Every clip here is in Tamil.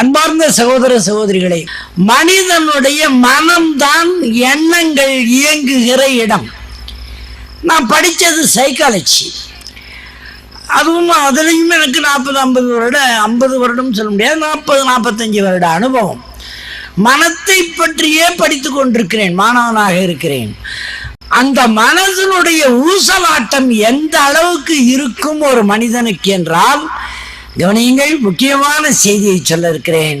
அன்பார்ந்த சகோதர சகோதரிகளே மனிதனுடைய மனம்தான் எண்ணங்கள் இயங்குகிற இடம். நான் படித்தது சைக்காலஜி அதுவும் அதுலேயும் எனக்கு நாற்பது ஐம்பது வருட ஐம்பது வருடம் சொல்ல முடியாது நாற்பது நாற்பத்தஞ்சு வருட அனுபவம். மனத்தை பற்றியே படித்து கொண்டிருக்கிறேன் மாணவனாக இருக்கிறேன். அந்த மனதனுடைய ஊசலாட்டம் எந்த அளவுக்கு இருக்கும் ஒரு மனிதனுக்கு என்றால் கவனியுங்கள் முக்கியமான செய்தியை சொல்ல இருக்கிறேன்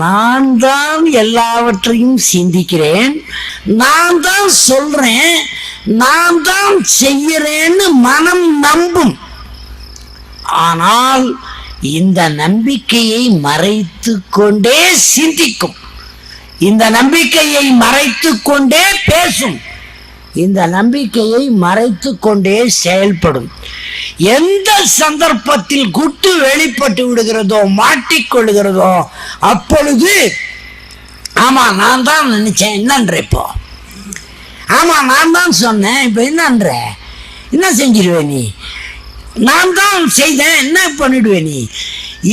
நான் தான் எல்லாவற்றையும் சிந்திக்கிறேன். நான் தான் சொல்றேன். நான் தான் செய்கிறேன்னு மனம் நம்பும். ஆனால் இந்த நம்பிக்கையை மறைத்து கொண்டே சிந்திக்கும். இந்த நம்பிக்கையை மறைத்து கொண்டே பேசும். இந்த நம்பிக்கையை மறைத்து கொண்டே செயல்படும். எந்த சந்தர்ப்பத்தில் குட்டு வெளிப்பட்டு விடுகிறதோ மாட்டிக்கொள்கிறதோ அப்பொழுது ஆமா நான் தான் நினைச்சேன் என்னன்ற இப்போ ஆமா நான் தான் சொன்னேன் இப்போ என்னன்ற? என்ன செஞ்சிருவேன் நீ? நான் தான் செய்தேன் என்ன பண்ணிடுவே நீ?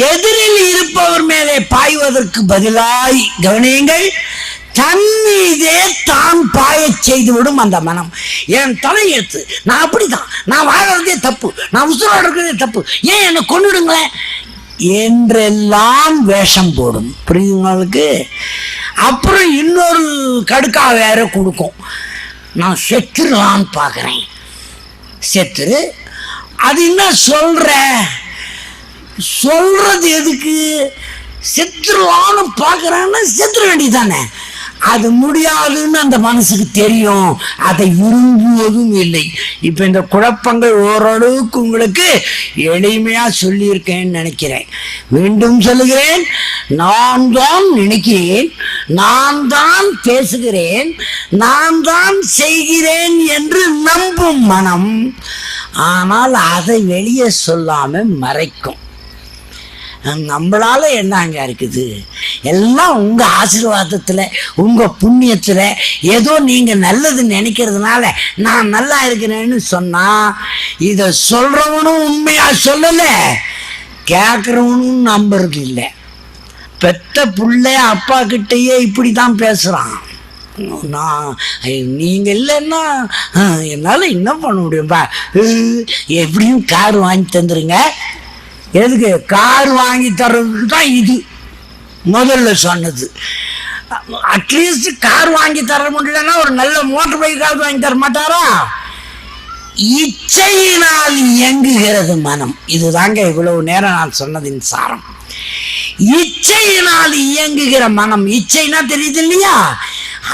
எதிரில் இருப்பவர் மேலே பாய்வதற்கு பதிலாய் கவனியுங்கள் தன் மீதே தான் பாயச் செய்துவிடும் அந்த மனம். என் தலையெழுத்து நான் அப்படிதான் நான் வாழறதே தப்பு. நான் உசுரோட இருக்கிறதே தப்பு. ஏன் என்னை கொண்டுடுங்களேன் என்றெல்லாம் வேஷம் போடும். புரியுதுங்களுக்கு அப்புறம் இன்னொரு கடுக்கா வேற கொடுக்கும். நான் செத்துடலான்னு பார்க்குறேன். செத்து அது என்ன சொல்ற? சொல்றது எதுக்கு? செத்துருவான்னு பார்க்குறான்னா செத்துட வேண்டியதானே அது முடியாதுன்னு அந்த மனசுக்கு தெரியும். அதை விரும்புவதும் இல்லை. இப்போ இந்த குழப்பங்கள் ஓரளவுக்கு உங்களுக்கு எளிமையாக சொல்லியிருக்கேன்னு நினைக்கிறேன். மீண்டும் சொல்லுகிறேன் நான் தான் நினைக்கிறேன் நான் தான் பேசுகிறேன் நான் தான் செய்கிறேன் என்று நம்பும் மனம். ஆனால் அதை வெளியே சொல்லாம மறைக்கும். நம்மளால என்னங்க இருக்குது? எல்லாம் உங்க ஆசீர்வாதத்துல உங்க புண்ணியத்துல ஏதோ நீங்க நல்லது நினைக்கிறதுனால நான் நல்லா இருக்கிறேன்னு சொன்னா இத சொல்றவனும் உண்மையா சொல்லல கேட்குறவனும் நம்புறது இல்லை. பெத்த புள்ள அப்பா கிட்டேயே இப்படி தான் பேசுகிறான் நான் நீங்கள் இல்லைன்னா என்னால் என்ன பண்ண முடியும்பா எப்படியும் கார் வாங்கி தந்துருங்க. எதுக்கு? கார் வாங்கி தர்றதுக்கு தான் இது. முதல்ல சொன்னது. அட்லீஸ்ட் கார் வாங்கி தர முடியலன்னா ஒரு நல்ல மோட்டர் பைக்காவது வாங்கி தர மாட்டாரா? இச்சையினால் இயங்குகிறது மனம். இதுதாங்க இவ்வளவு நேரம் நான் சொன்னதின் சாரம். இச்சையினால் இயங்குகிற மனம் இச்சைனா தெரியுது இல்லையா?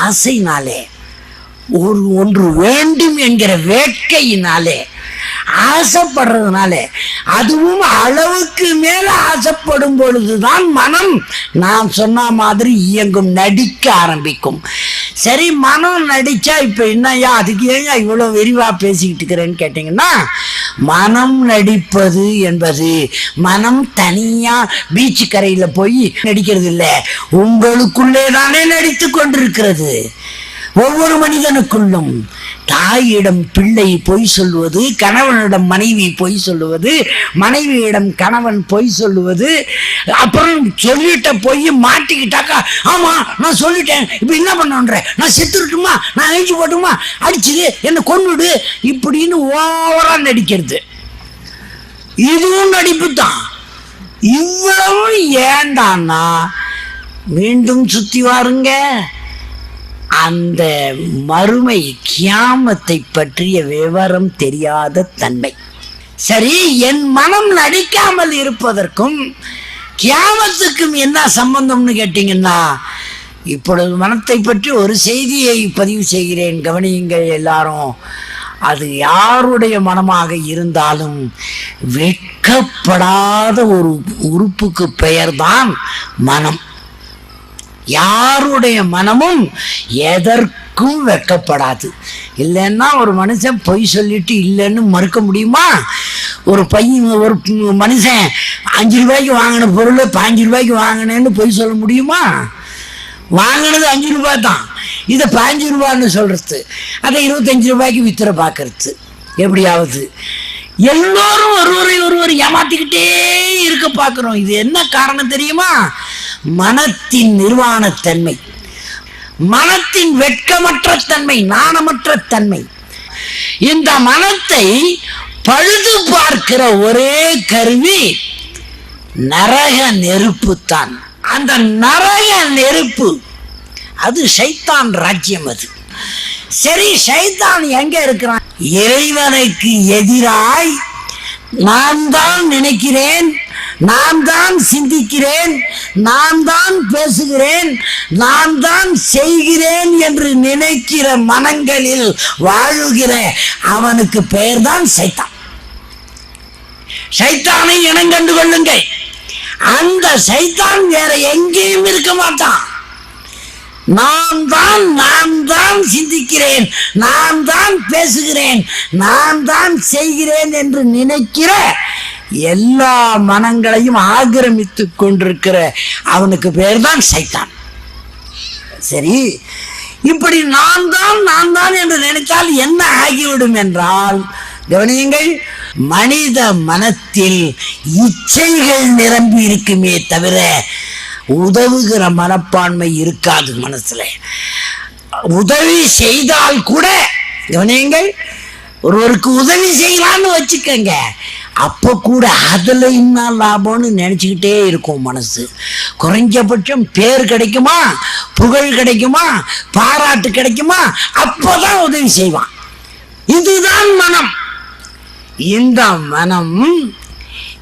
ஆசைனாலே. ஒரு ஒன்று வேண்டும் என்கிற வேட்கையினாலே. ஆசைப்படுறதுனால அதுவும் அளவுக்கு மேல ஆசைப்படும் பொழுதுதான் மனம் நான் சொன்ன மாதிரி இயங்கும் நடிக்க ஆரம்பிக்கும். சரி மனம் நடிச்சா இப்ப என்னையா அதுக்கு ஏங்க இவ்வளவு விரிவா பேசிக்கிட்டு இருக்கிறேன்னு கேட்டீங்கன்னா மனம் நடிப்பது என்பது மனம் தனியா பீச் கரையில போய் நடிக்கிறது இல்லை உங்களுக்குள்ளே தானே நடித்து கொண்டிருக்கிறது. ஒவ்வொரு மனிதனுக்குள்ளும் தாயிடம் பிள்ளை பொய் சொல்லுவது கணவனிடம் மனைவி பொய் சொல்லுவது மனைவியிடம் கணவன் பொய் சொல்லுவது அப்புறம் சொல்லிட்ட பொய் மாட்டிக்கிட்டாக்கா ஆமா நான் சொல்லிட்டேன் இப்போ என்ன பண்ணுன்ற? நான் செத்துருட்டுமா நான் எழுச்சி போட்டுமா அடிச்சுது என்னை கொன்னுடு இப்படின்னு ஓவரா நடிக்கிறது. இதுவும் நடிப்பு தான் இவ்வளவு ஏண்டான்னா மீண்டும் சுத்தி வாருங்க. அந்த மறுமை கியாமத்தை பற்றிய விவரம் தெரியாத தன்மை. சரி என் மனம் நடிக்காமல் இருப்பதற்கும் கியாமத்துக்கும் என்ன சம்பந்தம்னு கேட்டீங்கன்னா இப்பொழுது மனத்தை பற்றி ஒரு செய்தியை பதிவு செய்கிறேன் கவனியுங்கள் எல்லாரும். அது யாருடைய மனமாக இருந்தாலும் வெட்கப்படாத ஒரு உறுப்புக்கு பெயர்தான் மனம். யாருடைய மனமும் எதற்கும் வெட்கப்படாது இல்லைன்னா ஒரு மனுஷன் பொய் சொல்லிட்டு இல்லைன்னு மறுக்க முடியுமா? ஒரு பையன் ஒரு மனுஷன் அஞ்சு ரூபாய்க்கு வாங்கின பொருளை பாஞ்சு ரூபாய்க்கு வாங்கினேன்னு பொய் சொல்ல முடியுமா? வாங்கினது அஞ்சு ரூபாய் தான். இதை பாஞ்சு ரூபான்னு சொல்றது. அதை இருபத்தஞ்சு ரூபாய்க்கு வித்துற பார்க்கறது எப்படியாவது எல்லோரும் ஒருவரை ஒருவர் ஏமாத்திக்கிட்டே இருக்க பார்க்கிறோம். இது என்ன காரணம் தெரியுமா? மனத்தின் நிர்வாணத்தன்மை. மனத்தின் வெட்கமற்ற தன்மை நாணமற்ற தன்மை. இந்த மனத்தை பழுது பார்க்கிற ஒரே கருவி நரக நெருப்பு தான். அந்த நரக நெருப்பு அது சைத்தான் ராஜ்யம் அது. சரி சைத்தான் எங்க இருக்கிறான்? இறைவனுக்கு எதிராய் நான் தான் நினைக்கிறேன் நான் தான் சிந்திக்கிறேன் நான் தான் பேசுகிறேன் நான் தான் செய்கிறேன் என்று நினைக்கிற மனங்களில் வாழுகிற அவனுக்கு பெயர்தான் சைத்தான் சைத்தானை இனம் கண்டு கொள்ளுங்கள். அந்த சைத்தான் வேற எங்கேயும் இருக்க மாட்டான். நான் தான் நான் தான் சிந்திக்கிறேன். நான் தான் பேசுகிறேன். நான் தான் செய்கிறேன் என்று நினைக்கிற எல்லா மனங்களையும் ஆக்கிரமித்துக் கொண்டிருக்கிற அவனுக்கு பேர் தான் சைத்தான். சரி இப்படி நான் தான் நான் தான் என்று நினைத்தால் என்ன ஆகிவிடும் என்றால் கவனியுங்கள் மனித மனத்தில் இச்சைகள் நிரம்பி இருக்குமே தவிர உதவுகிற மனப்பான்மை இருக்காது மனசுல. உதவி செய்தால் கூட கவனியங்கள் ஒருவருக்கு உதவி செய்யலான்னு வச்சுக்கங்க. அப்போ கூட அதில் என்ன லாபம்னு நினச்சிக்கிட்டே இருக்கும் மனசு. குறைஞ்சபட்சம் பேர் கிடைக்குமா புகழ் கிடைக்குமா பாராட்டு கிடைக்குமா அப்போதான் உதவி செய்வான். இதுதான் மனம். இந்த மனம்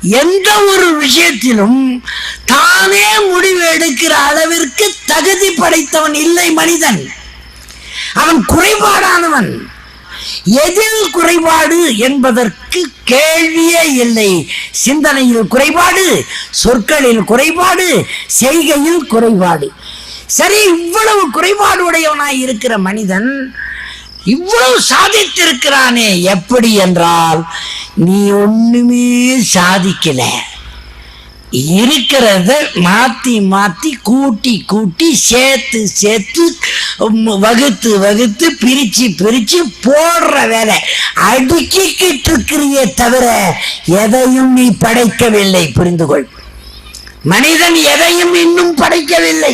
எந்த ஒரு விஷயத்திலும் தானே முடிவு எடுக்கிற அளவிற்கு தகுதி படைத்தவன் இல்லை மனிதன். அவன் குறைபாடானவன். எதில் குறைபாடு என்பதற்கு கேள்வியே இல்லை. சிந்தனையில் குறைபாடு சொற்களில் குறைபாடு செய்கையில் குறைபாடு. சரி இவ்வளவு குறைபாடு உடையவனாய் இருக்கிற மனிதன் இவ்வளவு சாதித்திருக்கிறானே எப்படி என்றால் நீ ஒண்ணுமே சாதிக்கல. இருக்கிறத மாத்தி மாத்தி கூட்டி கூட்டி சேர்த்து சேர்த்து வகுத்து வகுத்து பிரிச்சு பிரிச்சு போடுற வேலை. அடுக்கிக்கிட்டு இருக்கிறியே தவிர எதையும் நீ படைக்கவில்லை புரிந்து கொள் மனிதன் எதையும் இன்னும் படைக்கவில்லை.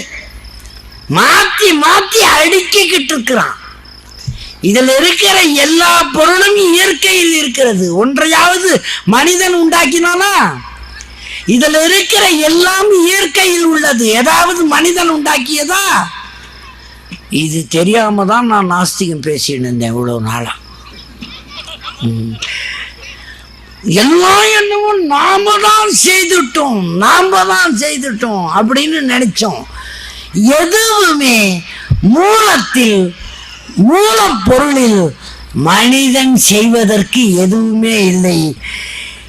மாத்தி மாத்தி அடுக்கிக்கிட்டு இருக்கிறான். இதில் இருக்கிற எல்லா பொருளும் இயற்கையில் இருக்கிறது. ஒன்றையாவது மனிதன் உண்டாக்கினானா? இதில் இருக்கிற எல்லாம் இயற்கையில் உள்ளது. ஏதாவது மனிதன் உண்டாக்கியதா? இது தெரியாம தான் நான் நாஸ்திகம் பேசிட்டு இருந்தேன் இவ்வளவு நாளா. எல்லா எல்லாம் என்னவோ நாம தான் செய்துட்டோம். நாம தான் செய்துட்டோம் அப்படின்னு நினைச்சோம். எதுவுமே மூலத்தில் மூலப்பொருளில் மனிதன் செய்வதற்கு எதுவுமே இல்லை.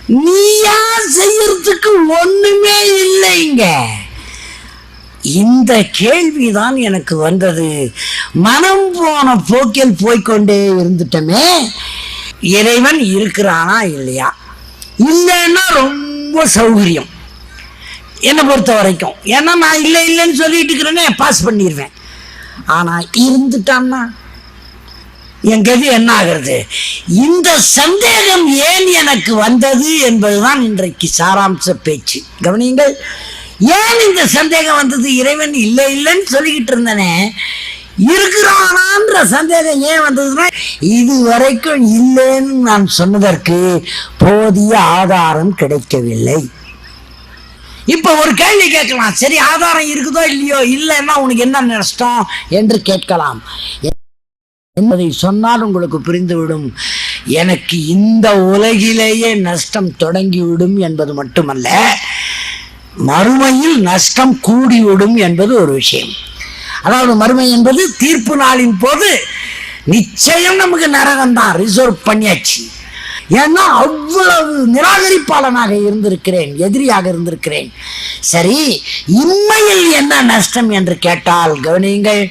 நீயா செய்யறதுக்கு ஒண்ணுமே இல்லைங்க. இந்த கேள்விதான் எனக்கு வந்தது. மனம் போன போக்கில் போய்க்கொண்டே இருந்துட்டோமே. இறைவன் இருக்கிறானா இல்லையா? இல்லைன்னா ரொம்ப சௌகரியம். என்னை பொறுத்த வரைக்கும். ஏன்னா நான் இல்லை இல்லைன்னு சொல்லிட்டு இருக்கிறேனே பாஸ் பண்ணிடுவேன் ஆனால் இருந்துட்டான்னா என் கதி என்ன ஆகிறது இந்த சந்தேகம் ஏன் எனக்கு வந்தது என்பதுதான் இன்றைக்கு சாராம்ச பேச்சு. கவனியுங்கள் ஏன் இந்த சந்தேகம் வந்தது? இறைவன் இல்லை இல்லைன்னு சொல்லிக்கிட்டு இருந்தனே. இருக்கிறானான்ற சந்தேகம் ஏன் வந்ததுன்னா இது வரைக்கும் இல்லைன்னு நான் சொன்னதற்கு போதிய ஆதாரம் கிடைக்கவில்லை. இப்ப ஒரு கேள்வி கேட்கலாம். சரி ஆதாரம் இருக்குதோ இல்லையோ? இல்லைன்னா உனக்கு என்ன நஷ்டம் என்று கேட்கலாம். என்பதை சொன்னால் உங்களுக்கு புரிந்துவிடும். எனக்கு இந்த உலகிலேயே நஷ்டம் தொடங்கிவிடும் என்பது மட்டுமல்ல மறுமையில் நஷ்டம் கூடிவிடும் என்பது ஒரு விஷயம். அதாவது மறுமை என்பது தீர்ப்பு நாளின் போது நிச்சயம் நமக்கு நரகம் தான் ரிசர்வ் பண்ணியாச்சு. ஏன்னா அவ்வளவு நிராகரிப்பாளனாக இருந்திருக்கிறேன் எதிரியாக இருந்திருக்கிறேன். சரி இம்மையில் என்ன நஷ்டம் என்று கேட்டால் கவனியுங்கள்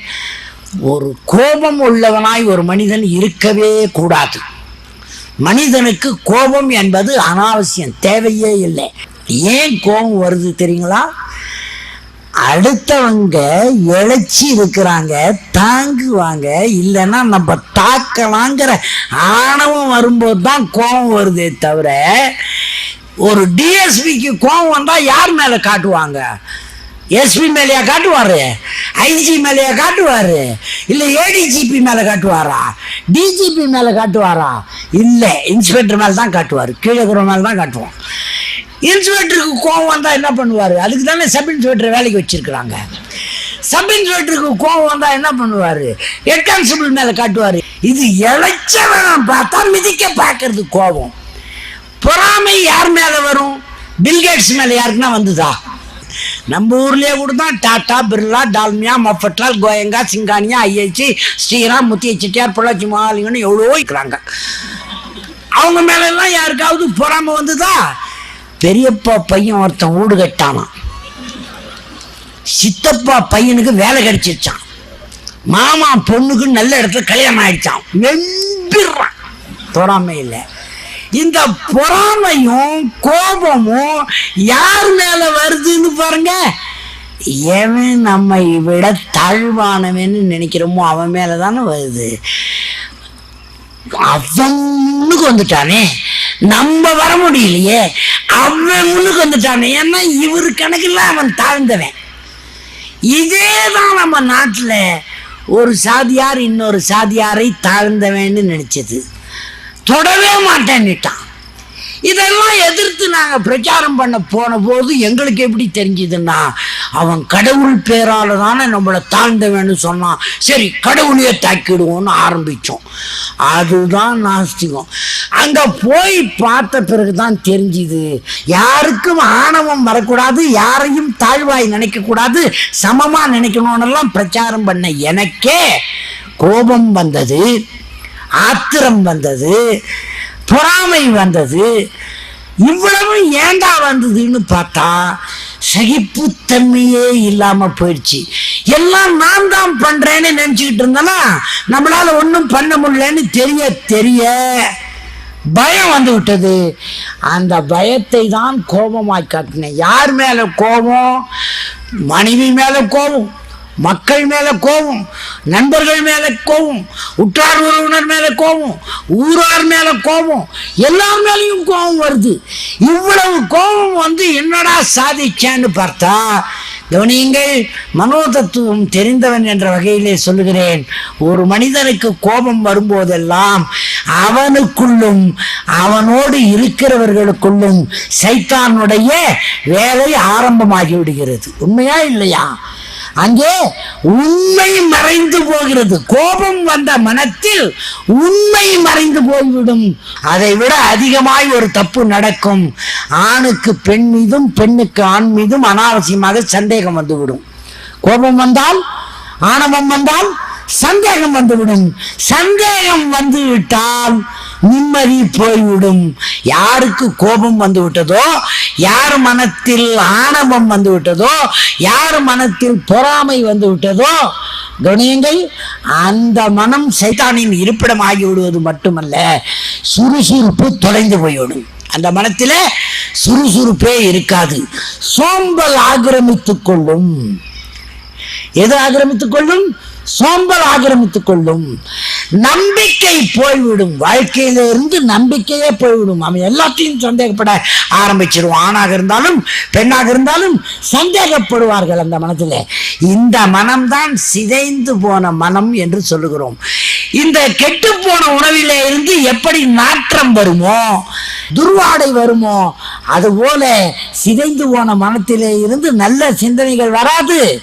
ஒரு கோபம் உள்ளவனாய் ஒரு மனிதன் இருக்கவே கூடாது. மனிதனுக்கு கோபம் என்பது அனாவசியம் தேவையே இல்லை. ஏன் கோபம் வருது தெரியுங்களா? அடுத்தவங்க இழைச்சி இருக்கிறாங்க தாங்குவாங்க இல்லைன்னா நம்ம தாக்கலாங்கிற ஆணவம் வரும்போது தான் கோபம் வருதே தவிர ஒரு டிஎஸ்பிக்கு கோபம் வந்தால் யார் மேலே காட்டுவாங்க? எஸ்பி மேலேயா காட்டுவாரு? ஐஜி மேலேயா காட்டுவாரு? இல்லை ஏடிஜிபி மேலே காட்டுவாரா? டிஜிபி மேலே காட்டுவாரா? இல்லை இன்ஸ்பெக்டர் மேலே தான் காட்டுவார். கீழே இருக்கிற மேலே தான் காட்டுவோம். இன்ஸ்பெக்டருக்கு கோவம் வந்தால் என்ன பண்ணுவார்? அதுக்கு தானே சப் இன்ஸ்பெக்டர் வேலைக்கு வச்சிருக்கிறாங்க. சப் இன்ஸ்பெக்டருக்கு கோவம் வந்தால் என்ன பண்ணுவார்? ஹெட் கான்ஸ்டபிள் மேலே காட்டுவார். இது இழைச்சவன் பார்த்தா மிதிக்க பார்க்கறது கோபம் பொறாமை யார் மேலே வரும்? பில்கேட்ஸ் மேலே யாருக்குன்னா வந்துதா? நம்ம ஊர்லயே கூட தான் டாடா பிர்லா டால்மியா மஃபட்லால் கோயங்கா சிங்கானியா ஐஎச்சி ஸ்ரீராம் முத்திய செட்டியார் பொள்ளாச்சி மகாலிங்கன்னு எவ்வளவோ இருக்கிறாங்க. அவங்க மேல எல்லாம் யாருக்காவது பொறாம வந்துதா? பெரியப்பா பையன் ஒருத்தன் வீடு கட்டானான் சித்தப்பா பையனுக்கு வேலை கிடைச்சிருச்சான் மாமா பொண்ணுக்கு நல்ல இடத்துல கல்யாணம் ஆயிடுச்சான் வெம்பிடுறான் பொறாமை இல்லை. இந்த பொறாமையும் கோபமும் யார் மேல வருதுன்னு பாருங்க. எவன் நம்மை விட தாழ்வானவன்னு நினைக்கிறோமோ அவன் மேல தானே வருது. அவன் முன்னுக்கு வந்துட்டானே. நம்ம வர முடியலையே. அவன் முன்னுக்கு வந்துட்டானே. ஏன்னா இவர் கணக்கில் அவன் தாழ்ந்தவன். இதே தான் நம்ம நாட்டில் ஒரு சாதியார் இன்னொரு சாதியாரை தாழ்ந்தவன்னு நினைச்சது. தொடவே மாட்டேன்னுட்டான் இதெல்லாம் எதிர்த்து நாங்கள் பிரச்சாரம் பண்ண போன போது எங்களுக்கு எப்படி தெரிஞ்சுதுன்னா அவன் கடவுள் பேரால தானே நம்மளை தாழ்ந்தவன்னு சொன்னான். சரி கடவுளையே தாக்கிடுவோம்னு ஆரம்பித்தோம் அதுதான் நாஸ்திகம். அங்கே போய் பார்த்த பிறகு தான் தெரிஞ்சுது யாருக்கும் ஆணவம் வரக்கூடாது யாரையும் தாழ்வாய் நினைக்கக்கூடாது சமமாக நினைக்கணும்னெல்லாம் பிரச்சாரம் பண்ண எனக்கே கோபம் வந்தது. ஆத்திரம் வந்தது பொறாமை வந்தது இவ்வளவு ஏண்டா வந்ததுன்னு பார்த்தா சகிப்புத்தன்மையே இல்லாம போயிடுச்சு. எல்லாம் நான் தான் பண்றேன்னு நினைச்சுக்கிட்டு இருந்தேன்னா நம்மளால ஒன்றும் பண்ண முடியலன்னு தெரிய தெரிய பயம் வந்து விட்டது. அந்த பயத்தை தான் கோபமாய் காட்டினேன். யார் மேல கோபம்? மனைவி மேல கோபம். மக்கள் மேல கோபம் நண்பர்கள் மேல கோபம் உற்றார் உறவினர் மேல கோபம் ஊரார் மேல கோபம் எல்லார் மேலேயும் கோபம் வருது. இவ்வளவு கோபம் வந்து என்னடா சாதிச்சேன்னு பார்த்தா கவனியுங்கள் மனோதத்துவம் தெரிந்தவன் என்ற வகையிலே சொல்லுகிறேன் ஒரு மனிதனுக்கு கோபம் வரும்போதெல்லாம் அவனுக்குள்ளும் அவனோடு இருக்கிறவர்களுக்குள்ளும் சைத்தானுடைய வேலை ஆரம்பமாகி விடுகிறது உண்மையா இல்லையா? அங்கே உண்மை மறைந்து போகிறது. கோபம் வந்த மனத்தில் உண்மை மறைந்து போய்விடும். அதை விட அதிகமாய் ஒரு தப்பு நடக்கும். ஆணுக்கு பெண் மீதும் பெண்ணுக்கு ஆண் மீதும் அனாவசியமாக சந்தேகம் வந்துவிடும். கோபம் வந்தால் ஆணவம் வந்தால் சந்தேகம் வந்துவிடும். சந்தேகம் வந்து விட்டால் நிம்மதி போய்விடும். யாருக்கு கோபம் வந்து விட்டதோ யார் மனத்தில் ஆணவம் வந்து விட்டதோ யார் மனத்தில் பொறாமை வந்து விட்டதோ கவனியங்கள் அந்த மனம் சைத்தானின் இருப்பிடம் ஆகி விடுவது மட்டுமல்ல சுறுசுறுப்பு தொலைந்து போய்விடும். அந்த மனத்தில் சுறுசுறுப்பே இருக்காது. சோம்பல் ஆக்கிரமித்துக் கொள்ளும். எது ஆக்கிரமித்துக் கொள்ளும்? சோம்பல் ஆக்கிரமித்துக் கொள்ளும். நம்பிக்கை போய்விடும். வாழ்க்கையில இருந்து நம்பிக்கையே போய்விடும். அவன் எல்லாத்தையும் சந்தேகப்பட ஆரம்பிச்சிருவான். ஆணாக இருந்தாலும் பெண்ணாக இருந்தாலும் சந்தேகப்படுவார்கள் அந்த மனத்தில் இந்த மனம்தான் சிதைந்து போன மனம் என்று சொல்லுகிறோம். இந்த கெட்டு போன உணவிலே இருந்து எப்படி நாற்றம் வருமோ துர்வாடை வருமோ அதுபோல சிதைந்து போன மனத்திலே இருந்து நல்ல சிந்தனைகள் வராது.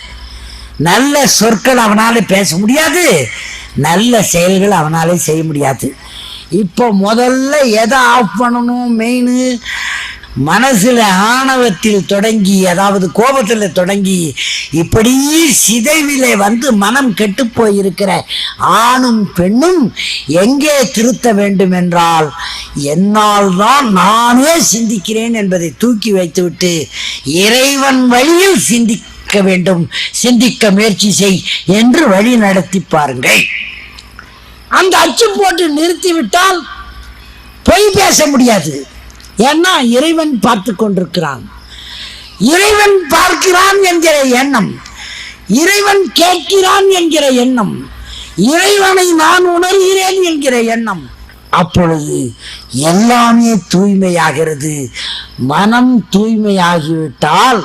நல்ல சொற்கள் அவனால் பேச முடியாது. நல்ல செயல்கள் அவனாலே செய்ய முடியாது. இப்போ முதல்ல எதை ஆஃப் பண்ணணும் மெயின் மனசில் ஆணவத்தில் தொடங்கி அதாவது கோபத்தில் தொடங்கி இப்படி சிதைவிலே வந்து மனம் கெட்டு போயிருக்கிற ஆணும் பெண்ணும் எங்கே திருத்த வேண்டும் என்றால் என்னால் தான் நானே சிந்திக்கிறேன் என்பதை தூக்கி வைத்துவிட்டு இறைவன் வழியில் சிந்தி சிந்திக்க வேண்டும். சிந்திக்க முயற்சி செய் என்று வழி நடத்தி பாருங்கள். அந்த அச்சு போட்டு நிறுத்திவிட்டால் பொய் பேச முடியாது. ஏன்னா இறைவன் பார்த்து கொண்டிருக்கிறான். இறைவன் பார்க்கிறான் என்கிற எண்ணம். இறைவன் கேட்கிறான் என்கிற எண்ணம். இறைவனை நான் உணர்கிறேன் என்கிற எண்ணம். அப்பொழுது எல்லாமே தூய்மையாகிறது. மனம் தூய்மையாகிவிட்டால்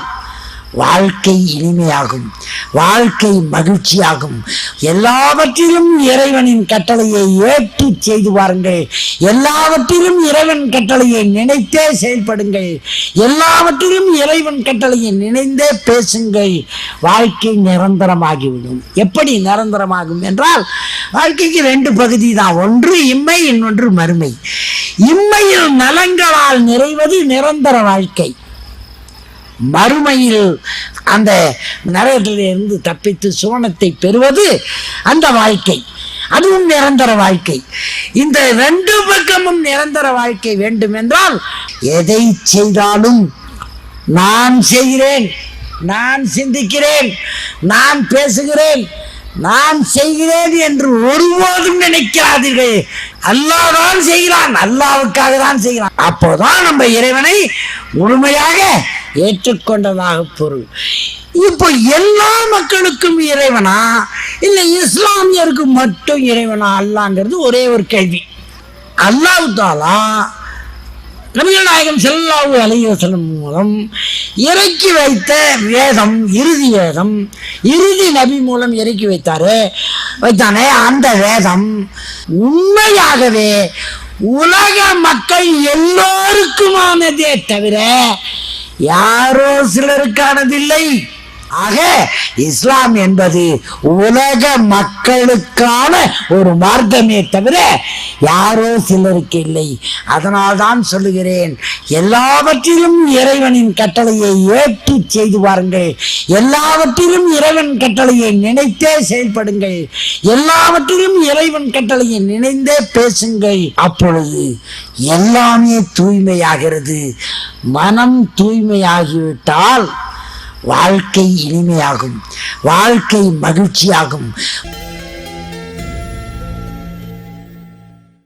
வாழ்க்கை இனிமையாகும் வாழ்க்கை மகிழ்ச்சியாகும். எல்லாவற்றிலும் இறைவனின் கட்டளையை ஏற்று செய்து பாருங்கள் எல்லாவற்றிலும் இறைவன் கட்டளையை நினைத்தே செயல்படுங்கள். எல்லாவற்றிலும் இறைவன் கட்டளையை நினைந்தே பேசுங்கள். வாழ்க்கை நிரந்தரமாகிவிடும். எப்படி நிரந்தரமாகும் என்றால் வாழ்க்கைக்கு ரெண்டு பகுதி தான். ஒன்று இம்மை இன்னொன்று மறுமை. இம்மையில் நலங்களால் நிறைவது நிரந்தர வாழ்க்கை. மறுமையில் அந்த நரகத்திலிருந்து தப்பித்து சுவனத்தை பெறுவது அந்த வாழ்க்கை. அதுவும் நிரந்தர வாழ்க்கை. இந்த ரெண்டு பக்கமும் நிரந்தர வாழ்க்கை வேண்டும் என்றால் எதை செய்தாலும் நான் செய்கிறேன் நான் சிந்திக்கிறேன் நான் பேசுகிறேன் நான் செய்கிறேன் என்று ஒருபோதும் நினைக்காதீர்கள். அல்லாஹ் தான் செய்கிறான். அல்லாவுக்காக தான் செய்கிறான். அப்போதான் நம்ம இறைவனை முழுமையாக ஏற்றுக்கொண்டதாக பொருள். இப்போ எல்லா மக்களுக்கும் இறைவனா? இல்லை இஸ்லாமியருக்கு மட்டும் இறைவனா? அல்லாங்கிறது ஒரே ஒரு கேள்வி. அல்லாஹ் தாலா நபிகள் நாயகம் செல்லாவு அலையோசனம் மூலம் இறக்கி வைத்த வேதம் இறுதி வேதம் இறுதி நபி மூலம் இறக்கி வைத்தாரு. வைத்தானே அந்த வேதம் உண்மையாகவே உலக மக்கள் எல்லோருக்குமானதே தவிர யாரோ சிலருக்கானதில்லை. ஆக இஸ்லாம் என்பது உலக மக்களுக்கான ஒரு மார்க்கமே தவிர யாரோ சிலருக்கு இல்லை. அதனால்தான் சொல்லுகிறேன் எல்லாவற்றிலும் இறைவனின் கட்டளையை ஏற்று செய்து பாருங்கள் எல்லாவற்றிலும் இறைவன் கட்டளையை நினைத்தே செயல்படுங்கள். எல்லாவற்றிலும் இறைவன் கட்டளையை நினைந்தே பேசுங்கள். அப்பொழுது எல்லாமே தூய்மையாகிறது. மனம் தூய்மையாகிவிட்டால் வாழ்க்கை இனிமையாகும். வாழ்க்கை மகிழ்ச்சியாகும்.